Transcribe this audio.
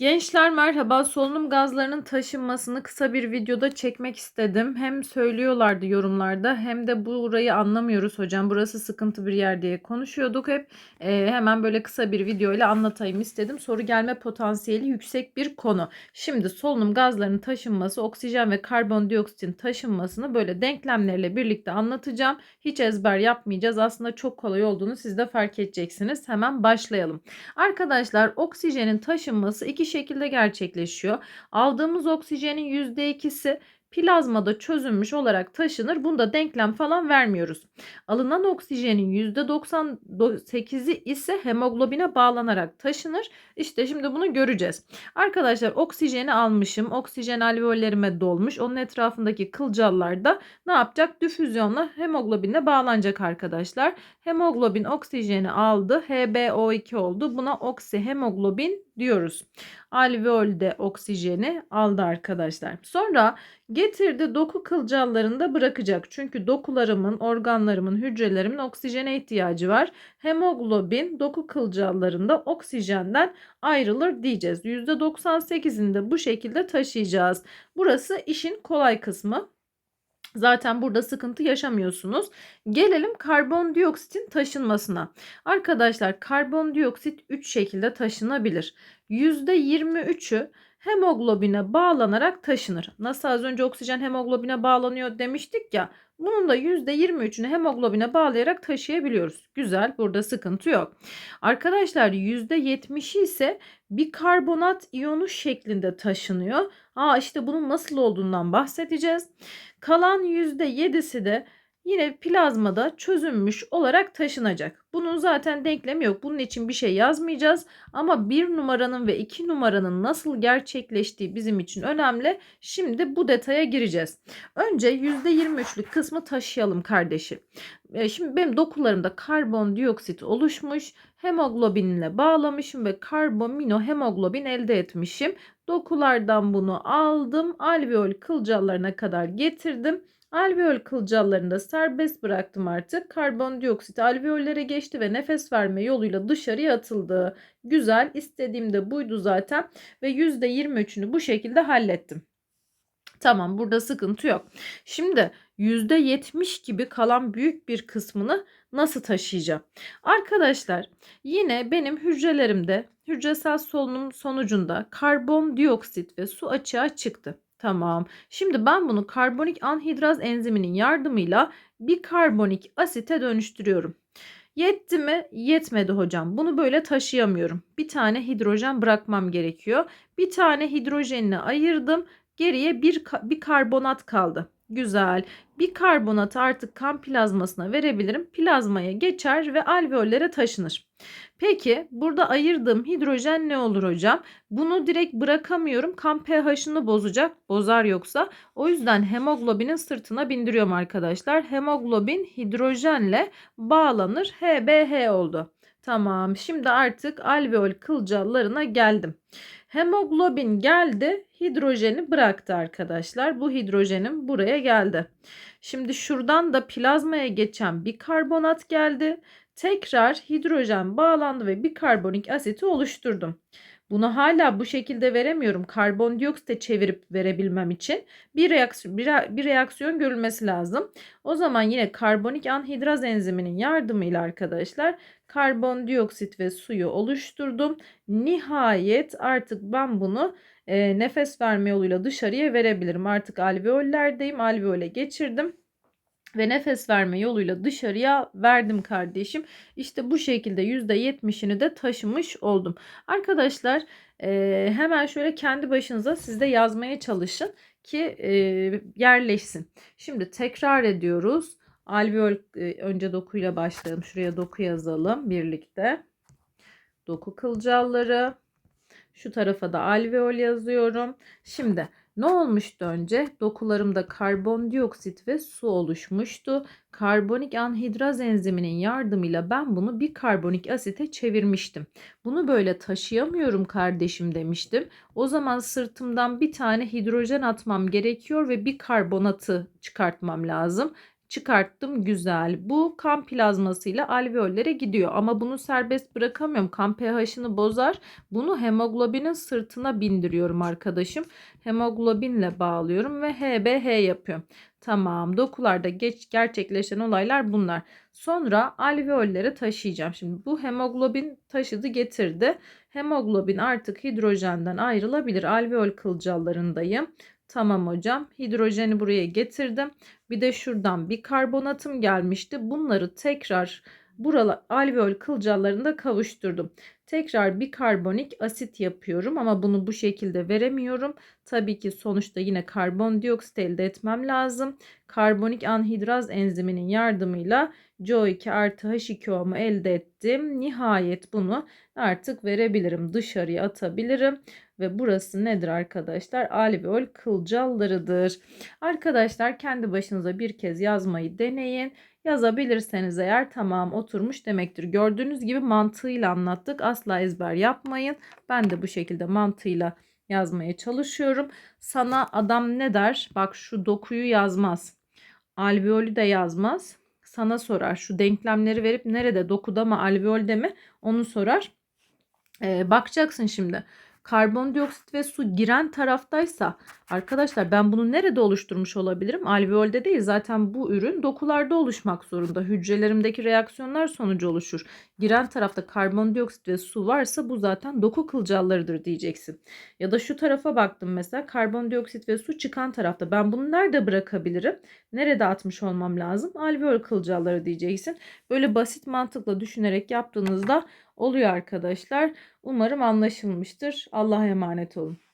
Gençler merhaba. Solunum gazlarının taşınmasını kısa bir videoda çekmek istedim. Hem söylüyorlardı yorumlarda hem de burayı anlamıyoruz hocam. Burası sıkıntı bir yer diye konuşuyorduk hep. Ee, hemen böyle kısa bir video ile anlatayım istedim. Soru gelme potansiyeli yüksek bir konu. Şimdi solunum gazlarının taşınması, oksijen ve karbondioksitin taşınmasını böyle denklemlerle birlikte anlatacağım. Hiç ezber yapmayacağız. Aslında çok kolay olduğunu siz de fark edeceksiniz. Hemen başlayalım. Arkadaşlar oksijenin taşınması iki şekilde gerçekleşiyor. Aldığımız oksijenin %2'si plazmada çözünmüş olarak taşınır. Bunda denklem falan vermiyoruz. Alınan oksijenin %98'i ise hemoglobine bağlanarak taşınır. İşte şimdi bunu göreceğiz. Arkadaşlar oksijeni almışım. Oksijen alveollerime dolmuş. Onun etrafındaki kılcallar da ne yapacak? Difüzyonla hemoglobinle bağlanacak arkadaşlar. Hemoglobin oksijeni aldı. HbO2 oldu. Buna oksihemoglobin diyoruz. Alveolde oksijeni aldı arkadaşlar. Sonra getirdi doku kılcallarında bırakacak. Çünkü dokularımın, organlarımın, hücrelerimin oksijene ihtiyacı var. Hemoglobin doku kılcallarında oksijenden ayrılır diyeceğiz. %98'ini de bu şekilde taşıyacağız. Burası işin kolay kısmı. Zaten burada sıkıntı yaşamıyorsunuz. Gelelim karbondioksitin taşınmasına. Arkadaşlar karbondioksit 3 şekilde taşınabilir. %23'ü hemoglobine bağlanarak taşınır. Nasıl az önce oksijen hemoglobine bağlanıyor demiştik ya. Bunun da %23'ünü hemoglobine bağlayarak taşıyabiliyoruz. Güzel burada sıkıntı yok. Arkadaşlar %70'i ise bikarbonat iyonu şeklinde taşınıyor. Aa işte bunun nasıl olduğundan bahsedeceğiz. Kalan %7'si de yine plazmada çözünmüş olarak taşınacak. Bunun zaten denklemi yok. Bunun için bir şey yazmayacağız. Ama bir numaranın ve iki numaranın nasıl gerçekleştiği bizim için önemli. Şimdi bu detaya gireceğiz. Önce %23'lük kısmı taşıyalım kardeşim. E, şimdi benim dokularımda karbondioksit oluşmuş. Hemoglobinle bağlamışım ve karbamino hemoglobin elde etmişim. Dokulardan bunu aldım. Alveol kılcallarına kadar getirdim. Alveol kılcallarını da serbest bıraktım artık. Karbondioksit alveollere geçti ve nefes verme yoluyla dışarıya atıldı. Güzel istediğim de buydu zaten ve %23'ünü bu şekilde hallettim. Tamam burada sıkıntı yok. Şimdi %70 gibi kalan büyük bir kısmını nasıl taşıyacağım? Arkadaşlar yine benim hücrelerimde hücresel solunum sonucunda karbondioksit ve su açığa çıktı. Tamam. Şimdi ben bunu karbonik anhidraz enziminin yardımıyla bir karbonik asite dönüştürüyorum. Yetti mi? Yetmedi hocam. Bunu böyle taşıyamıyorum. Bir tane hidrojen bırakmam gerekiyor. Bir tane hidrojenini ayırdım. Geriye bir, bir karbonat kaldı. Güzel. Bir karbonat artık kan plazmasına verebilirim. Plazmaya geçer ve alveollere taşınır. Peki burada ayırdığım hidrojen ne olur hocam? Bunu direkt bırakamıyorum. Kan pH'ını bozacak. Bozar yoksa. O yüzden hemoglobinin sırtına bindiriyorum arkadaşlar. Hemoglobin hidrojenle bağlanır. HBH oldu. Tamam. Şimdi artık alveol kılcallarına geldim. Hemoglobin geldi, hidrojeni bıraktı arkadaşlar. Bu hidrojenim buraya geldi. Şimdi şuradan da plazmaya geçen bir karbonat geldi. Tekrar hidrojen bağlandı ve bir karbonik asiti oluşturdum. Bunu hala bu şekilde veremiyorum. Karbondioksite çevirip verebilmem için bir reaksiyon, bir, bir reaksiyon görülmesi lazım. O zaman yine karbonik anhidraz enziminin yardımıyla arkadaşlar karbondioksit ve suyu oluşturdum. Nihayet artık ben bunu e, nefes verme yoluyla dışarıya verebilirim. Artık alveollerdeyim. Alveole geçirdim ve nefes verme yoluyla dışarıya verdim kardeşim. İşte bu şekilde %70'ini de taşımış oldum. Arkadaşlar e, hemen şöyle kendi başınıza siz de yazmaya çalışın ki e, yerleşsin. Şimdi tekrar ediyoruz. Alveol e, önce dokuyla başlayalım. Şuraya doku yazalım birlikte. Doku kılcalları. Şu tarafa da alveol yazıyorum. Şimdi ne olmuştu önce? Dokularımda karbondioksit ve su oluşmuştu. Karbonik anhidraz enziminin yardımıyla ben bunu bir karbonik asite çevirmiştim. Bunu böyle taşıyamıyorum kardeşim demiştim. O zaman sırtımdan bir tane hidrojen atmam gerekiyor ve bir karbonatı çıkartmam lazım Çıkarttım güzel. Bu kan plazmasıyla alveollere gidiyor ama bunu serbest bırakamıyorum. Kan pH'ını bozar. Bunu hemoglobinin sırtına bindiriyorum arkadaşım. Hemoglobinle bağlıyorum ve HBH yapıyorum. Tamam dokularda geç, gerçekleşen olaylar bunlar. Sonra alveollere taşıyacağım. Şimdi bu hemoglobin taşıdı getirdi. Hemoglobin artık hidrojenden ayrılabilir. Alveol kılcallarındayım. Tamam hocam. Hidrojeni buraya getirdim. Bir de şuradan bir karbonatım gelmişti. Bunları tekrar buralar alveol kılcallarında kavuşturdum. Tekrar bir karbonik asit yapıyorum ama bunu bu şekilde veremiyorum. Tabii ki sonuçta yine karbondioksit elde etmem lazım. Karbonik anhidraz enziminin yardımıyla CO2 artı H2O'mu elde ettim. Nihayet bunu artık verebilirim. Dışarıya atabilirim. Ve burası nedir arkadaşlar? Alveol kılcallarıdır. Arkadaşlar kendi başınıza bir kez yazmayı deneyin. Yazabilirseniz eğer tamam oturmuş demektir. Gördüğünüz gibi mantığıyla anlattık. Asla ezber yapmayın. Ben de bu şekilde mantığıyla yazmaya çalışıyorum. Sana adam ne der? Bak şu dokuyu yazmaz. Alveolü de yazmaz. Sana sorar. Şu denklemleri verip nerede dokuda mı alveolde mi onu sorar. Ee, bakacaksın şimdi karbondioksit ve su giren taraftaysa arkadaşlar ben bunu nerede oluşturmuş olabilirim? Alveolde değil zaten bu ürün dokularda oluşmak zorunda. Hücrelerimdeki reaksiyonlar sonucu oluşur. Giren tarafta karbondioksit ve su varsa bu zaten doku kılcallarıdır diyeceksin. Ya da şu tarafa baktım mesela karbondioksit ve su çıkan tarafta. Ben bunu nerede bırakabilirim? Nerede atmış olmam lazım? Alveol kılcalları diyeceksin. Böyle basit mantıkla düşünerek yaptığınızda oluyor arkadaşlar. Umarım anlaşılmıştır. Allah'a emanet olun.